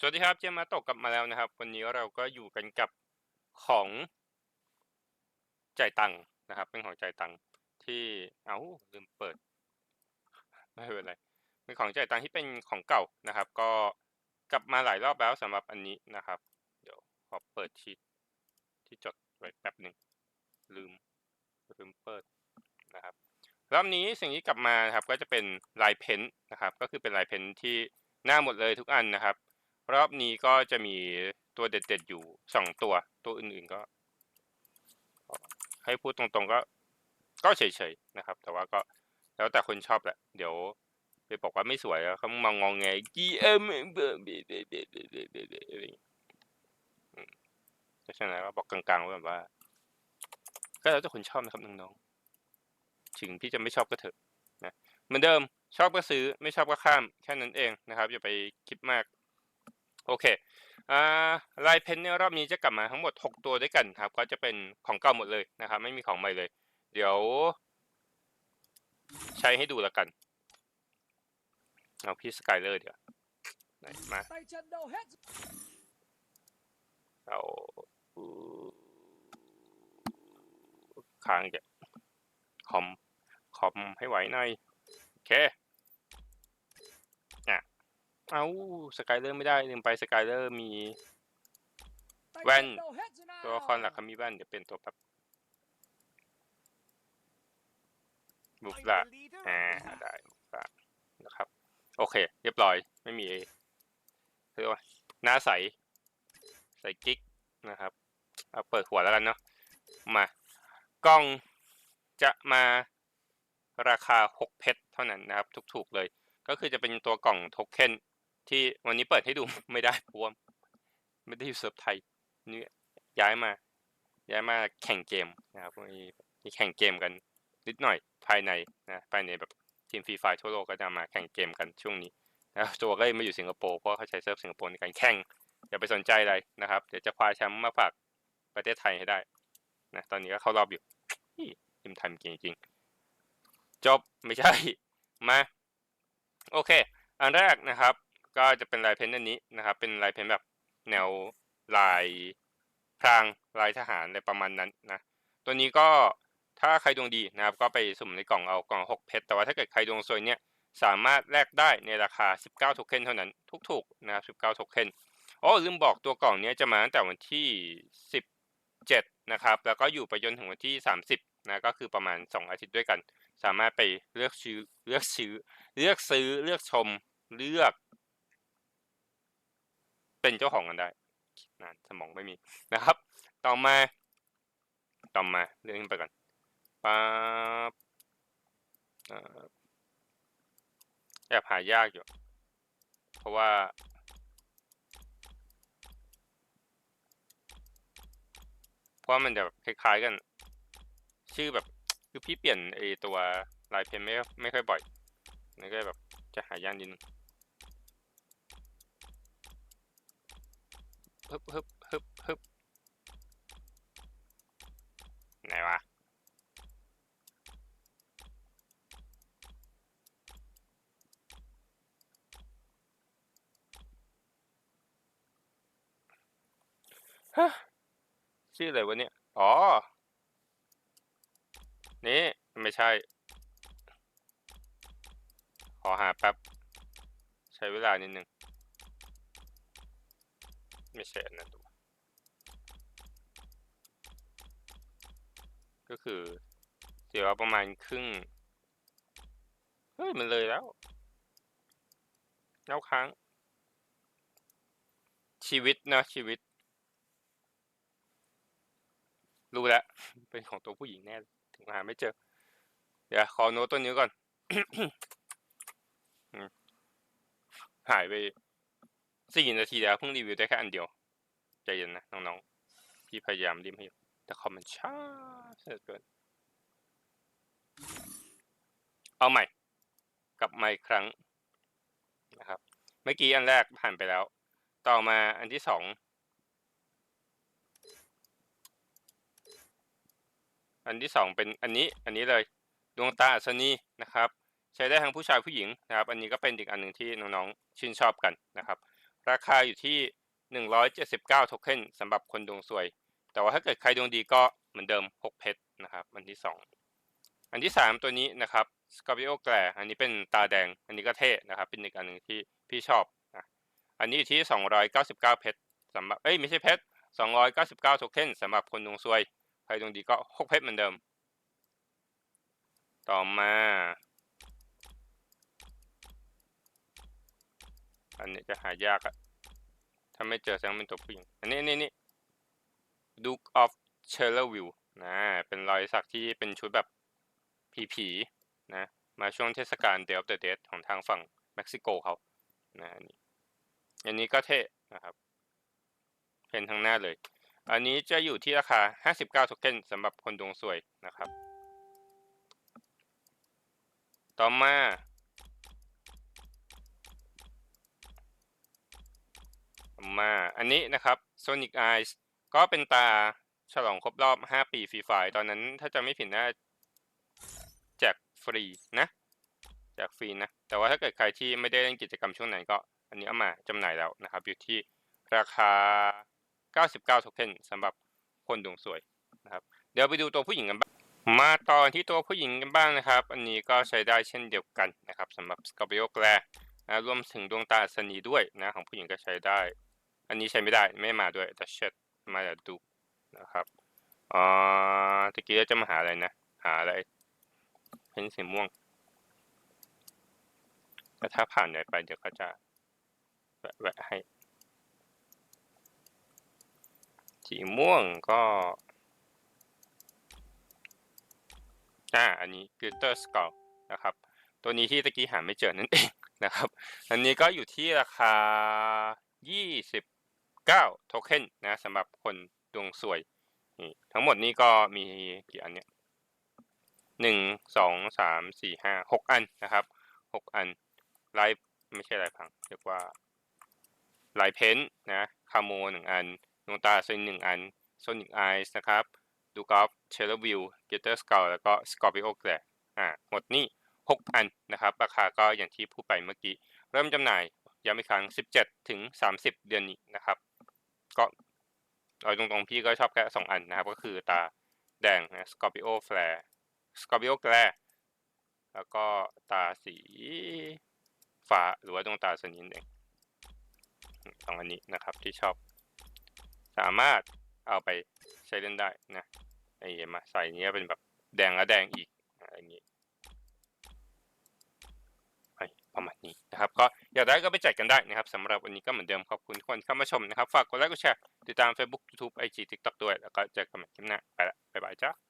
สวัสดีครับ เจมมาตกกลับมาแล้วนะครับ วันนี้เราก็อยู่กันกับของจ่ายตังค์นะครับ เป็นของจ่ายตังค์ที่เอ้าลืมเปิด ไม่เป็นไรเป็นของจ่ายตังค์ที่เป็นของเก่านะครับ ก็กลับมาหลายรอบแล้วสำหรับอันนี้นะครับ เดี๋ยวขอเปิดชีตที่จดไว้แป๊บหนึ่งลืมลืมเปิดนะครับรอบนี้สิ่งที่กลับมาครับ ก็จะเป็นลายเพ้นท์นะครับ ก็คือเป็นลายเพ้นท์ที่หน้าหมดเลยทุกอันนะครับ รอบนี้ก็จะมีตัวเด็ดๆอยู่สองตัว ตัวอื่นๆก็ ให้พูดตรงๆก็ ก็เฉยๆนะครับ แต่ว่าก็แล้วแต่คนชอบแหละ เดี๋ยวไปบอกว่าไม่สวยแล้วเขามางองไงกีเอ็มจะใช่ไหมว่าบอกกลางๆว่าแบบว่า ก็แล้วแต่คนชอบนะครับน้องๆถึงพี่จะไม่ชอบก็เถอะนะเหมือนเดิมชอบก็ซื้อไม่ชอบก็ข้ามแค่นั้นเองนะครับอย่าไปคิดมาก โอเคอ่าลายเพนเนี่ยรอบนี้จะกลับมาทั้งหมด 6 ตัวด้วยกันครับ ก็จะเป็นของเก่าหมดเลยนะครับ ไม่มีของใหม่เลย เดี๋ยว ใช้ให้ดูแล้วกัน เอาพี่สกายเลอร์เดี๋ยวไหนมาเอาค้างจะคอมคอมให้ไหวหน่อยโอเคอะ เอาสกายเลอร์ไม่ได้ลืมไปสกายเลอร์มี When Nintendo heads ตัวละครหลักเขามีแว่นเดี๋ยวเป็นตัวแบบบุฟละอ่าได้บุฟละนะครับ โอเค เรียบร้อยไม่มีเรียกว่าหน้าใส ใส่กิ๊กนะครับเอาเปิดหัวแล้วกันเนาะมากล้องจะมาราคา 6 เพชรเท่านั้นนะครับ ถูกๆเลย ก็คือจะเป็นตัวกล่องโทเค็น ที่วันนี้เปิดให้ดูไม่ได้เพราะว่าไม่ได้อยู่เซิร์ฟไทยนี่ย้ายมา ย้ายมาแข่งเกมนะครับมีมีแข่งเกมกันนิดหน่อยภายในนะภายในแบบทีมฟรีไฟทั่วโลกก็จะมาแข่งเกมกันช่วงนี้นะตัวก็เลยมาอยู่สิงคโปร์เพราะเขาใช้เซิร์ฟสิงคโปร์ในการแข่งอย่าไปสนใจอะไรนะครับ เดี๋ยวจะคว้าแชมป์มาฝากประเทศไทยให้ได้นะตอนนี้ก็เข้ารอบอยู่ทีมไทยเก่งจริงจบไม่ใช่มาโอเค อันแรกนะครับ ก็จะเป็นลายเพ้นท์อันนี้นะครับ เป็นลายเพ้นท์แบบแนวลายพรางลายทหารอะไรประมาณนั้นนะ ตัวนี้ก็ถ้าใครดวงดีนะครับ ก็ไปสุ่มในกล่องเอากล่อง 6 เพชร แต่ว่าถ้าเกิดใครดวงซวยเนี่ยสามารถแลกได้ในราคา 19โทเค็นเท่านั้น ทุกๆนะครับ19โทเค็นอ๋อลืมบอกตัวกล่องเนี้ยจะมาตั้งแต่วันที่ 17 นะครับ แล้วก็อยู่ไปจนถึงวันที่ 30 นะ ก็คือประมาณ 2 อาทิตย์ด้วยกัน สามารถไปเลือกซื้อเลือกซื้อเลือกซื้อเลือกชมเลือก เป็นเจ้าของกันได้นานสมองไม่มีนะครับ ต่อมา ต่อมาเลื่อนขึ้นไปก่อนปั๊บแอบหายากอยู่ เพราะว่าเพราะมันจะแบบคล้ายๆกัน ชื่อแบบคือพี่เปลี่ยนไอตัวลายเพนไม่ไม่ค่อยบ่อยนั่นก็แบบจะหายากนิดนึง ฮึบฮึบฮึบฮึบไหนวะฮะชื่ออะไรวะเนี่ย อ๋อ นี่ไม่ใช่ ขอหาแป๊บ ใช้เวลานิดนึง ไม่ใช่อันนั้นดู ก็คือเสียประมาณครึ่ง เฮ้ย มันเลยแล้วแล้วค้าง ชีวิตนะชีวิต รู้แล้ว เป็นของตัวผู้หญิงแน่ ถึงหาไม่เจอ เดี๋ยว ขอโน้ตตัวนี้ก่อน หายไป สี่นาทีแล้วเพิ่งรีวิวได้แค่อันเดียว ใจเย็นนะน้องๆ พี่พยายามริมให้อยู่ แต่คอมมันช้าเหลือเกิน เอาใหม่ กลับมาอีกครั้งนะครับ เมื่อกี้อันแรกผ่านไปแล้ว ต่อมาอันที่สอง อันที่สองเป็นอันนี้ อันนี้เลย ดวงตาอัศนีนะครับ ใช้ได้ทั้งผู้ชายผู้หญิงนะครับ อันนี้ก็เป็นอีกอันหนึ่งที่น้องๆ ชื่นชอบกันนะครับ ราคาอยู่ที่ 179 โทเค็นสำหรับคนดวงสวย แต่ว่าถ้าเกิดใครดวงดีก็เหมือนเดิม 6 เพชรนะครับ อันที่ 2 อันที่ 3 ตัวนี้นะครับ Scorpio g l a อันนี้เป็นตาแดง อันนี้ก็เท่นะครับ เป็นอีกอันหนึ่งที่พี่ชอบนะอันนี้อยู่ที่ 299 เพชรสำหรับเอ้ยไม่ใช่เพชร299 โทเค็นสำหรับคนดวงซวย ใครดวงดีก็ 6 เพชรเหมือนเดิม ต่อมา อันนี้จะหายากอะถ้าไม่เจอแสดงเป็นตัวผู้หญิง อันนี้นี่นี่ Duke of c h e r l e r v i l l e นะ เป็นรอยสักที่เป็นชุดแบบผีๆนะ มาช่วงเทศกาล Day of the Dead ของทางฝั่งเม็กซิโกเขา นะอันนี้อันนี้ก็เท่นะครับ เป็นทั้งหน้าเลย อันนี้จะอยู่ที่ราคา 59โทเค็นสำหรับคนดวงสวยนะครับ ต่อมา ต่อ มาอันนี้นะครับ Sonic Eyes ก็เป็นตาฉลองครบรอบ 5 ปีฟรีไฟตอนนั้นถ้าจะไม่ผิดน่าแจกฟรีนะแจกฟรีนะ แต่ว่าถ้าเกิดใครที่ไม่ได้เล่นกิจกรรมช่วงไหนก็ อันนี้เอามาจำหน่ายแล้วนะครับ อยู่ที่ราคา 99 โทเค็นสำหรับคนดวงสวยนะครับ เดี๋ยวไปดูตัวผู้หญิงกันบ้าง มาตอนที่ตัวผู้หญิงกันบ้างนะครับ อันนี้ก็ใช้ได้เช่นเดียวกันนะครับสำหรับ Scorpio g l a นะรวมถึงดวงตาอัศนีด้วยนะของผู้หญิงก็ใช้ได้ อันนี้ใช้ไม่ได้ไม่มาด้วยแต่เชิดมาจากดูนะครับอ่าตะกี้เราจะมาหาอะไรนะ หาอะไรเพนสีม่วงแต่ถ้าผ่านไหนไปเดี๋ยวเขาจะแวะแวะให้ สีม่วงก็อ่าอันนี้ Glitter Skull นะครับ ตัวนี้ที่ตะกี้หาไม่เจอนั่นเองนะครับ อันนี้ก็อยู่ที่ราคา 9 โทเค็นนะสำหรับคนดวงสวยนี่ทั้งหมดนี้ก็มีกี่อันเนี่ยหนึ่งสองสามสี่ห้าหกอันนะครับหกอันไลายไม่ใช่ไลายพังเรียกว่าลายเพ้นท์นะคาโมหนึ่งอันดวงตาเซนหนึ่งอันโซนิกไอส์นะครับดูกอฟเชลลอร์วิวเกเตอร์สเกาแล้วก็สกอร์ปิโอแกลอ่าหมดนี่6อันนะครับ ราคาก็อย่างที่พูดไปเมื่อกี้ เริ่มจำหน่ายย้ำอีกครั้ง 17 ถึง 30 เดือนนี้นะครับ ก็เอาตรงๆพี่ก็ชอบแค่2อันนะครับ ก็คือตาแดงนะ Scorpio Flare Scorpio Glare แล้วก็ตาสีฟ้าหรือว่าดวงตาสนินเองสองอันนี้นะครับที่ชอบ สามารถเอาไปใช้เล่นได้นะไอ้มาใส่เนี้ยเป็นแบบแดงและแดงอีกอะไรอย่างนี้ ประมาณนี้นะครับก็อยากได้ก็ไปจัดกันได้นะครับสำหรับวันนี้ก็เหมือนเดิมขอบคุณทุกคนเข้ามาชมนะครับ ฝากกดไลค์กดแชร์ติดตาม Facebook YouTube IG TikTok ด้วยแล้วก็เจอกันใหม่คลิปหน้าไปละบ๊ายบายจ้า